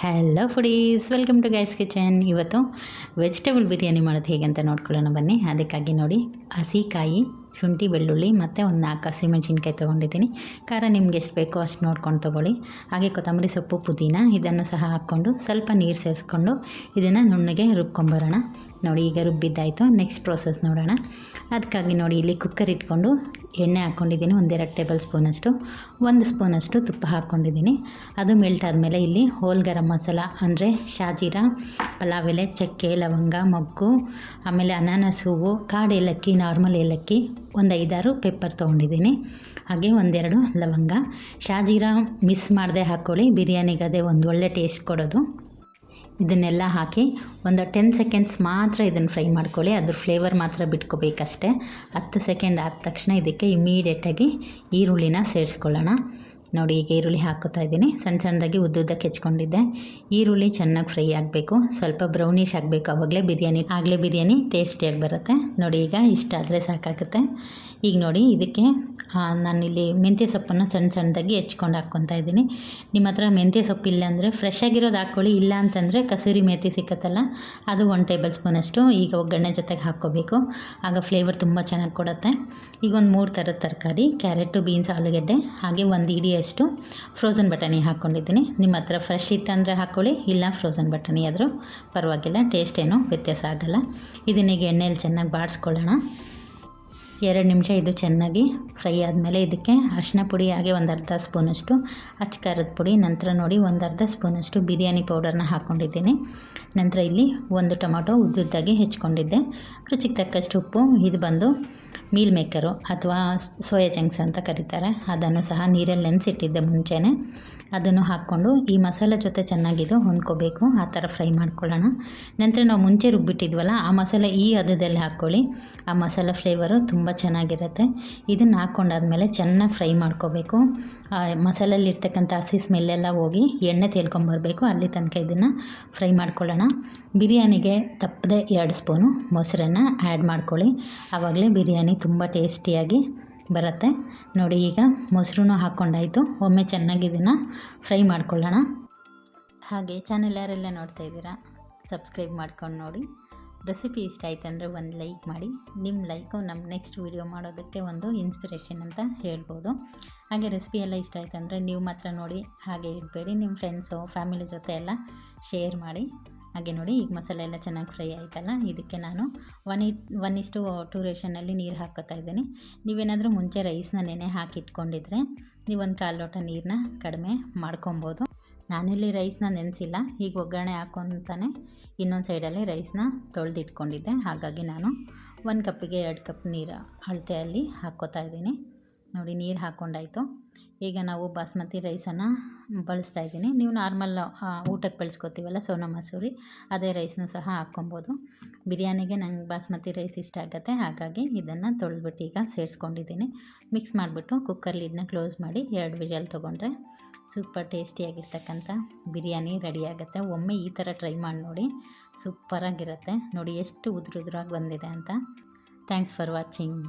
Hello foodies welcome to guys kitchen ಇವತ್ತು vegetable biryani ಮಾಡೋದು ಹೇಗೆ ಅಂತ ನೋಡ್ಕೊಳ್ಳೋಣ ಬನ್ನಿ. ಅದಕ್ಕಾಗಿ ನೋಡಿ, ಹಸಿಕಾಯಿ, ಶುಂಠಿ, ಬೆಳ್ಳುಳ್ಳಿ ಮತ್ತು ಒಂದು ನಾಲ್ಕು ಹಸಿಮೆಣ್ಸಿನ್ಕಾಯಿ ತೊಗೊಂಡಿದ್ದೀನಿ. ಖಾರ ನಿಮ್ಗೆ ಎಷ್ಟು ಬೇಕೋ ಅಷ್ಟು ನೋಡ್ಕೊಂಡು ತೊಗೊಳ್ಳಿ. ಹಾಗೆ ಕೊತ್ತಂಬರಿ ಸೊಪ್ಪು, ಪುದೀನ ಇದನ್ನು ಸಹ ಹಾಕ್ಕೊಂಡು ಸ್ವಲ್ಪ ನೀರು ಸೇರಿಸ್ಕೊಂಡು ಇದನ್ನು ನುಣ್ಣಗೆ ರುಬ್ಕೊಂಬರೋಣ. ನೋಡಿ ಈಗ ರುಬ್ಬಿದ್ದಾಯಿತು. ನೆಕ್ಸ್ಟ್ ಪ್ರೋಸೆಸ್ ನೋಡೋಣ. ಅದಕ್ಕಾಗಿ ನೋಡಿ ಇಲ್ಲಿ ಕುಕ್ಕರ್ ಇಟ್ಕೊಂಡು ಎಣ್ಣೆ ಹಾಕ್ಕೊಂಡಿದ್ದೀನಿ. ಒಂದೆರಡು ಟೇಬಲ್ ಸ್ಪೂನಷ್ಟು ಒಂದು ಸ್ಪೂನಷ್ಟು ತುಪ್ಪ ಹಾಕ್ಕೊಂಡಿದ್ದೀನಿ. ಅದು ಮೆಲ್ಟ್ ಆದಮೇಲೆ ಇಲ್ಲಿ ಹೋಲ್ ಗರಂ ಮಸಾಲ ಅಂದರೆ ಶಾಜೀರ, ಪಲಾವ್ ಎಲೆ, ಚಕ್ಕೆ, ಲವಂಗ, ಮೊಗ್ಗು, ಆಮೇಲೆ ಅನಾನಸ್ ಹೂವು, ಕಾಡು ಏಲಕ್ಕಿ ನಾರ್ಮಲ್ ಏಲಕ್ಕಿ, ಒಂದು ಐದಾರು ಪೆಪ್ಪರ್ ತೊಗೊಂಡಿದ್ದೀನಿ. ಹಾಗೆ ಒಂದೆರಡು ಲವಂಗ. ಶಾಜೀರ ಮಿಸ್ ಮಾಡದೆ ಹಾಕ್ಕೊಳ್ಳಿ ಬಿರಿಯಾನಿಗೆ ಒಂದು ಒಳ್ಳೆ ಟೇಸ್ಟ್ ಕೊಡೋದು. ಇದನ್ನೆಲ್ಲ ಹಾಕಿ ಒಂದು ಟೆನ್ ಸೆಕೆಂಡ್ಸ್ ಮಾತ್ರ ಇದನ್ನು ಫ್ರೈ ಮಾಡ್ಕೊಳ್ಳಿ. ಅದ್ರ ಫ್ಲೇವರ್ ಮಾತ್ರ ಬಿಟ್ಕೋಬೇಕಷ್ಟೆ. ಹತ್ತು ಸೆಕೆಂಡ್ ಆದ ತಕ್ಷಣ ಇದಕ್ಕೆ ಇಮ್ಮಿಡಿಯೇಟಾಗಿ ಈರುಳ್ಳಿನ ಸೇರಿಸ್ಕೊಳ್ಳೋಣ. ನೋಡಿ ಈಗ ಈರುಳ್ಳಿ ಹಾಕೋತಾ ಇದ್ದೀನಿ. ಸಣ್ಣ ಸಣ್ಣದಾಗಿ ಉದ್ದುದ್ದಕ್ಕೆ ಹೆಚ್ಕೊಂಡಿದ್ದೆ. ಈರುಳ್ಳಿ ಚೆನ್ನಾಗಿ ಫ್ರೈ ಆಗಬೇಕು. ಸ್ವಲ್ಪ ಬ್ರೌನಿಶ್ ಆಗಬೇಕು ಆವಾಗಲೇ ಬಿರಿಯಾನಿ. ಆಗಲೇ ಬಿರಿಯಾನಿ ಟೇಸ್ಟಿಯಾಗಿ ಬರುತ್ತೆ. ನೋಡಿ ಈಗ ಇಷ್ಟ ಆದರೆ ಸಾಕಾಗುತ್ತೆ. ಈಗ ನೋಡಿ ಇದಕ್ಕೆ ನಾನಿಲ್ಲಿ ಮೆಂತ್ಯ ಸೊಪ್ಪನ್ನು ಸಣ್ಣ ಸಣ್ಣದಾಗಿ ಹೆಚ್ಕೊಂಡು ಹಾಕ್ಕೊತಾ ಇದ್ದೀನಿ. ನಿಮ್ಮ ಹತ್ರ ಮೆಂತ್ಯ ಸೊಪ್ಪು ಇಲ್ಲ ಅಂದರೆ ಫ್ರೆಶ್ ಆಗಿರೋದು ಹಾಕ್ಕೊಳ್ಳಿ ಇಲ್ಲ ಅಂತಂದರೆ ಕಸೂರಿ ಮೇಥಿ ಸಿಕ್ಕತ್ತಲ್ಲ, ಅದು ಒನ್ ಟೇಬಲ್ ಸ್ಪೂನಷ್ಟು ಈಗ ಒಗ್ಗರಣೆ ಜೊತೆಗೆ ಹಾಕ್ಕೋಬೇಕು. ಆಗ ಫ್ಲೇವರ್ ತುಂಬ ಚೆನ್ನಾಗಿ ಕೊಡುತ್ತೆ. ಈಗ ಒಂದು ಮೂರು ಥರದ ತರಕಾರಿ ಕ್ಯಾರೆಟು ಬೀನ್ಸ್ ಆಲೂಗೆಡ್ಡೆ, ಹಾಗೆ ಒಂದು ಇಡಿಯಷ್ಟು ಫ್ರೋಝನ್ ಬಟಾಣಿ ಹಾಕ್ಕೊಂಡಿದ್ದೀನಿ ನಿಮ್ಮ ಹತ್ರ ಫ್ರೆಶ್ ಇತ್ತಂದರೆ ಹಾಕ್ಕೊಳ್ಳಿ ಇಲ್ಲ ಫ್ರೋಝನ್ ಬಟಾಣಿ ಆದರೂ ಪರವಾಗಿಲ್ಲ ಟೇಸ್ಟ್ ಏನೂ ವ್ಯತ್ಯಾಸ ಆಗಲ್ಲ. ಇದನ್ನೀಗ ಎಣ್ಣೆಯಲ್ಲಿ ಚೆನ್ನಾಗಿ ಬಾಡಿಸ್ಕೊಳ್ಳೋಣ ಎರಡು ನಿಮಿಷ ಇದು ಚೆನ್ನಾಗಿ ಫ್ರೈ ಆದಮೇಲೆ ಇದಕ್ಕೆ ಅರಿಶಿನ ಪುಡಿ ಹಾಗೆ ಒಂದು ಅರ್ಧ ಸ್ಪೂನಷ್ಟು, ಅಚ್ಚ ಖಾರದ ಪುಡಿ, ನಂತರ ನೋಡಿ ಒಂದು ಅರ್ಧ ಸ್ಪೂನಷ್ಟು ಬಿರಿಯಾನಿ ಪೌಡರ್ನ ಹಾಕ್ಕೊಂಡಿದ್ದೀನಿ ನಂತರ ಇಲ್ಲಿ ಒಂದು ಟೊಮೊಟೊ ಉದ್ದುದ್ದಾಗಿ ಹೆಚ್ಕೊಂಡಿದ್ದೆ. ರುಚಿಗೆ ತಕ್ಕಷ್ಟು ಉಪ್ಪು, ಇದು ಬಂದು ಮೀಲ್ ಮೇಕರು ಅಥವಾ ಸೋಯಾ ಚಂಕ್ಸ್ ಅಂತ ಕರೀತಾರೆ. ಅದನ್ನು ಸಹ ನೀರಲ್ಲಿ ನೆನೆಸಿಟ್ಟಿದ್ದೆ ಮುಂಚೆನೇ. ಅದನ್ನು ಹಾಕ್ಕೊಂಡು ಈ ಮಸಾಲೆ ಜೊತೆ ಚೆನ್ನಾಗಿದು ಹೊಂದ್ಕೋಬೇಕು. ಆ ಥರ ಫ್ರೈ ಮಾಡ್ಕೊಳ್ಳೋಣ. ನಂತರ ನಾವು ಮುಂಚೆ ರುಬ್ಬಿಟ್ಟಿದ್ವಲ್ಲ, ಆ ಮಸಾಲೆ ಈ ಅದದಲ್ಲಿ ಹಾಕ್ಕೊಳ್ಳಿ. ಆ ಮಸಾಲೆ ಫ್ಲೇವರು ತುಂಬ ಚೆನ್ನಾಗಿರುತ್ತೆ. ಇದನ್ನು ಹಾಕ್ಕೊಂಡಾದ್ಮೇಲೆ ಚೆನ್ನಾಗಿ ಫ್ರೈ ಮಾಡ್ಕೋಬೇಕು. ಮಸಾಲಲ್ಲಿರ್ತಕ್ಕಂಥ ಹಸಿ ಸ್ಮೆಲ್ಲೆಲ್ಲ ಹೋಗಿ ಎಣ್ಣೆ ತೇಲ್ಕೊಂಬರ್ಬೇಕು. ಅಲ್ಲಿ ತನಕ ಇದನ್ನು ಫ್ರೈ ಮಾಡ್ಕೊಳ್ಳೋಣ. ಬಿರಿಯಾನಿಗೆ ತಪ್ಪದೆ ಎರಡು ಸ್ಪೂನು ಮೊಸರನ್ನು ಆ್ಯಡ್ ಮಾಡ್ಕೊಳ್ಳಿ. ಆವಾಗಲೇ ಬಿರಿಯಾನಿ ತುಂಬ ಟೇಸ್ಟಿಯಾಗಿ ಬರುತ್ತೆ. ನೋಡಿ, ಈಗ ಮೊಸರು ಹಾಕ್ಕೊಂಡಾಯಿತು ಒಮ್ಮೆ ಚೆನ್ನಾಗಿ ಇದನ್ನು ಫ್ರೈ ಮಾಡ್ಕೊಳ್ಳೋಣ. ಹಾಗೆ ಚಾನೆಲ್ ಯಾರೆಲ್ಲ ನೋಡ್ತಾ ಇದ್ದೀರಾ, ಸಬ್ಸ್ಕ್ರೈಬ್ ಮಾಡ್ಕೊಂಡು ನೋಡಿ. ರೆಸಿಪಿ ಇಷ್ಟ ಆಯ್ತು ಅಂದರೆ ಒಂದು ಲೈಕ್ ಮಾಡಿ. ನಿಮ್ಮ ಲೈಕು ನಮ್ಮ ನೆಕ್ಸ್ಟ್ ವೀಡಿಯೋ ಮಾಡೋದಕ್ಕೆ ಒಂದು ಇನ್ಸ್ಪಿರೇಷನ್ ಅಂತ ಹೇಳ್ಬೋದು. ಹಾಗೆ ರೆಸಿಪಿ ಎಲ್ಲ ಇಷ್ಟ ಆಯ್ತು ಅಂದರೆ ನೀವು ಮಾತ್ರ ನೋಡಿ, ಹಾಗೆ ಇಡಬೇಡಿ ನಿಮ್ಮ ಫ್ರೆಂಡ್ಸು ಫ್ಯಾಮಿಲಿ ಜೊತೆ ಎಲ್ಲ ಶೇರ್ ಮಾಡಿ. ಹಾಗೆ ನೋಡಿ, ಈಗ ಮಸಾಲೆ ಎಲ್ಲ ಚೆನ್ನಾಗಿ ಫ್ರೈ ಆಯ್ತಲ್ಲ, ಇದಕ್ಕೆ ನಾನು ಒನ್ ಇಟ್ ಒನ್ ಇಷ್ಟು ಟೂ ರೇಷನಲ್ಲಿ ನೀರು ಹಾಕೋತಾ ಇದ್ದೀನಿ. ನೀವೇನಾದರೂ ಮುಂಚೆ ರೈಸ್ನ ನೆನೆ ಹಾಕಿ ಇಟ್ಕೊಂಡಿದ್ರೆ ನೀವೊಂದು ಕಾಲು ಲೋಟ ನೀರನ್ನ ಕಡಿಮೆ ಮಾಡ್ಕೊಬೋದು. ನಾನಿಲ್ಲಿ ರೈಸ್ನ ನೆನೆಸಿಲ್ಲ ಈಗ ಒಗ್ಗರಣೆ ಹಾಕೊತಾನೆ ಇನ್ನೊಂದು ಸೈಡಲ್ಲಿ ರೈಸ್ನ ತೊಳೆದಿಟ್ಕೊಂಡಿದ್ದೆ. ಹಾಗಾಗಿ ನಾನು ಒಂದು ಕಪ್ಪಿಗೆ ಎರಡು ಕಪ್ ನೀರು ಅಳತೆಯಲ್ಲಿ ಹಾಕ್ಕೋತಾ ಇದ್ದೀನಿ. ನೋಡಿ ನೀರು ಹಾಕ್ಕೊಂಡಾಯಿತು ಈಗ ನಾವು ಬಾಸ್ಮತಿ ರೈಸನ್ನು ಬಳಸ್ತಾ ಇದ್ದೀನಿ. ನೀವು ನಾರ್ಮಲ್ ಊಟಕ್ಕೆ ಬಳಸ್ಕೊತೀವಲ್ಲ ಸೋನಾ ಮಸೂರಿ, ಅದೇ ರೈಸ್ನ ಸಹ ಹಾಕ್ಕೊಬೋದು. ಬಿರಿಯಾನಿಗೆ ನಂಗೆ ಬಾಸ್ಮತಿ ರೈಸ್ ಇಷ್ಟ ಆಗುತ್ತೆ, ಹಾಗಾಗಿ ಇದನ್ನು ತೊಳೆದ್ಬಿಟ್ಟು ಈಗ ಸೇರಿಸ್ಕೊಂಡಿದ್ದೀನಿ. ಮಿಕ್ಸ್ ಮಾಡಿಬಿಟ್ಟು ಕುಕ್ಕರ್ ಲಿಡ್ನ ಕ್ಲೋಸ್ ಮಾಡಿ ಎರಡು ವಿಜಲ್ ತೊಗೊಂಡ್ರೆ ಸೂಪರ್ ಟೇಸ್ಟಿಯಾಗಿರ್ತಕ್ಕಂಥ ಬಿರಿಯಾನಿ ರೆಡಿ ಆಗುತ್ತೆ. ಒಮ್ಮೆ ಈ ಥರ ಟ್ರೈ ಮಾಡಿ ನೋಡಿ ಸೂಪರಾಗಿರುತ್ತೆ. ನೋಡಿ ಎಷ್ಟು ಉದುರುದ್ರಾಗಿ ಬಂದಿದೆ ಅಂತ. Thanks for watching.